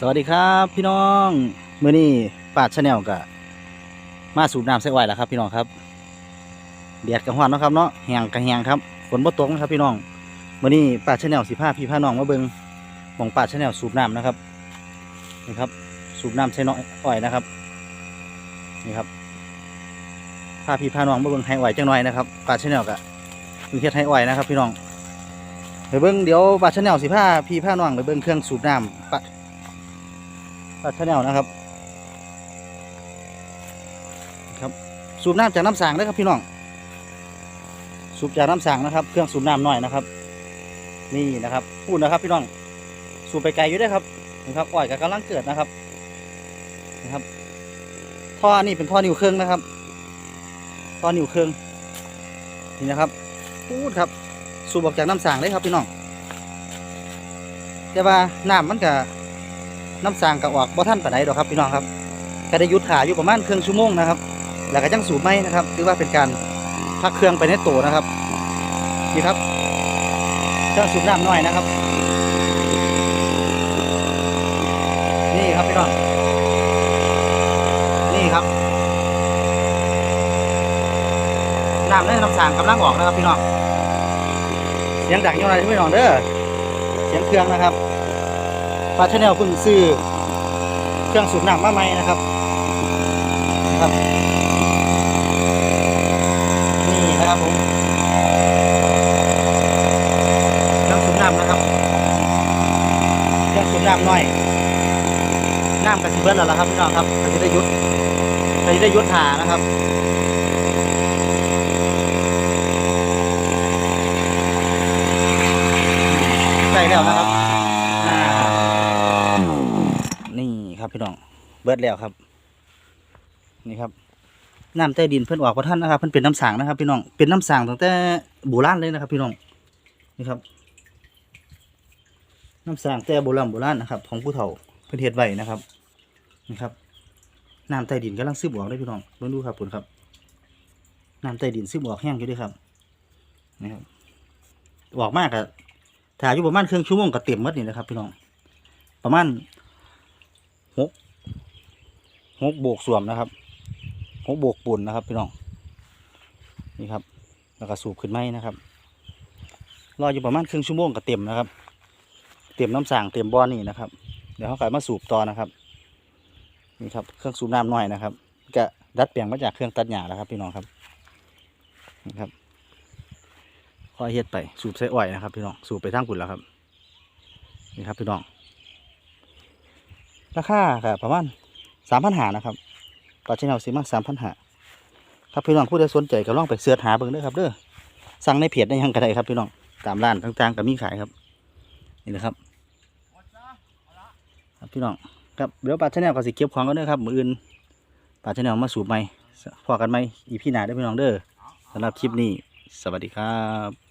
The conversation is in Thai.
สวัสดีครับพี่น้องมื้อนี้ปาดชาแนลกะมาสูบน้ำใส่ไหวแล้วครับ พี่น้องครับเดียดกับหวานเนาะครับเนาะแหงกับแหงครับฝนบ่ตกนะครับ พี่น้องมื้อนี้ปาดชาแนลสิพาพี่พาน้องมาเบิ่งมองปาดชาแนลสูบน้ำนะครับนี่ครับ สูบน้ำใส่น้อยอ้อยนะครับนี่ครับพาพี่พาน้องมาเบิ่งไฮอ้อยจังหน่อยนะครับปาดชาแนลกะมีเฮ็ดไฮอ้อยนะครับ พี่น้องไปเบิ่งเดี๋ยวปาดชาแนลสิพาพี่พาน้องไปเบิ่งเครื่องสูบน้ำ ปัดชาแนลนะครับ ครับ สูบน้ำจากน้ำสางนะครับพี่น้อง สูบจากน้ำสางนะครับ เครื่องสูบน้ำหน่อยนะครับ นี่นะครับ พูดนะครับพี่น้อง สูบไปไกลอยู่เด้วยครับนะครับอ้อยกับกำลังเกิดนะครับ นะครับ ท่อนี่เป็นท่อนิ้วเครื่องนะครับ ท่อนิ้วเครื่องนี่นะครับ พูดครับ สูบออกจากน้ำสางเลยครับพี่น้อง แต่ว่าน้ำมันก็ น้ำสางกับออกบ่ท่านปานใดดอกครับพี่น้องครับก็ได้ยุดขาอยู่ประมาณเครึ่องชั่วโมงนะครับ แล้วก็จังสูบไหมนะครับถือว่าเป็นการพักเครื่องไปในตัวนะครับนี่ครับเครื่องสูบน้ำน้อยนะครับ นี่ครับพี่น้องนี่ครับน้ำในน้ำสางกำลังออกนะครับพี่น้องเสียงดังยังไงพี่น้องเด้อเสียงเครื่องนะครับ ปลาชแนลเพิ่งซื้อเครื่องสูบน้ำมาใหม่นะครับครับ นี่นะครับผมเครื่องสูบน้ำนะครับเครื่องสูบน้ำหน้อยน้ำกระสิเบิ้ลแล้วละครับพี่น้องครับก็จะได้ยุดก็จะได้ยุดหานะครับใส่แล้วนะครับอ่า นี่ ครับพี่น้องเบิดแล้วครับ นี่ครับน้ำใต้ดินเพิ่อนออกพระท่านนะครับเพิ่อนเป็นน้ำสางนะครับ พี่น้องเป็นน้ำสางตั้งแต่โบราณเลยนะครับ พี่น้องนี่ครับ น้ำสางแต่โบราณโบราณนะครับ ของผู้เฒ่าเพิ่อนเฮ็ดไว้นะครับนี่ครับน้ำใต้ดินกำลังซึมออกเลยพี่น้องลองดูครับผลครับน้ำใต้ดินซึมออกแห้งอยู่ด้วยครับนี่ครับออกมากอะถ่ายอยู่ประมาณครึ่งชั่วโมงก็เต็มหมดนี่นะครับ พี่น้องประมาณ หกโบกสวมนะครับหกโบกปุ่นนะครับ พี่น้องนี่ครับ แล้วก็สูบขึ้นไหมนะครับรออยู่ประมาณครึ่งชั่วโมงก็เต็มนะครับ เต็มน้ำสางเต็มบ่อนี่นะครับ เดี๋ยวเขากลับมาสูบต่อนะครับนี่ครับเครื่องสูบน้ำน้อยนะครับก็ดัดแปลงมาจากเครื่องตัดหญ้าแล้วครับ พี่น้องครับนี่ครับค่อยเฮ็ดไปสูบใส่อ้อยนะครับ พี่น้องสูบไปทางกุ่นแล้วครับนี่ครับพี่น้องราคาก็ประมาณ สามพันหานะครับปลาชแนลสีมาสามพันหาครับพี่น้องผู้ใดสนใจก็ลองไปเสิร์ชหาเบิ่งเด้อครับเด้อสั่งในเพจได้ยังก็ไดครับพี่น้องตามร้านต่างๆก็มีขายครับนี่นะครับครับพี่น้องครับเดี๋ยวปลาชแนลก็สิเก็บของกันเด้อครับมืออื่นปลาชแนลมาสูบใหมพอกันไหมอีพี่หนาได้พี่น้องเด้อสำหรับคลิปนี้ สวัสดีครับ